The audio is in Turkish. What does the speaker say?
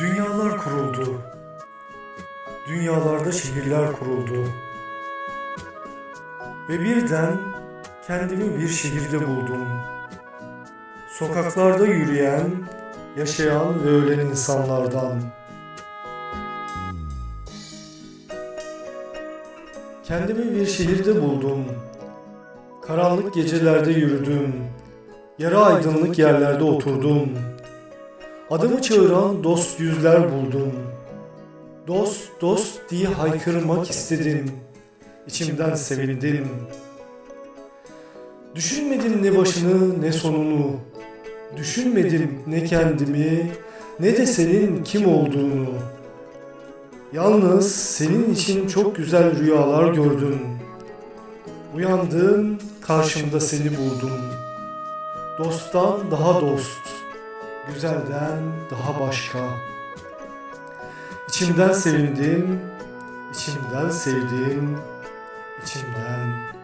Dünyalar kuruldu. Dünyalarda şehirler kuruldu. Ve birden kendimi bir şehirde buldum. Sokaklarda yürüyen, yaşayan ve ölen insanlardan. Kendimi bir şehirde buldum. Karanlık gecelerde yürüdüm. Yarı aydınlık yerlerde oturdum. Adımı çağıran dost yüzler buldum. Dost, dost diye haykırmak istedim. İçimden sevindim. Düşünmedim ne başını ne sonunu. Düşünmedim ne kendimi ne de senin kim olduğunu. Yalnız senin için çok güzel rüyalar gördüm. Uyandım, karşımda seni buldum. Dosttan daha dost, güzelden daha başka. İçimden sevindim, içimden sevdim, içimden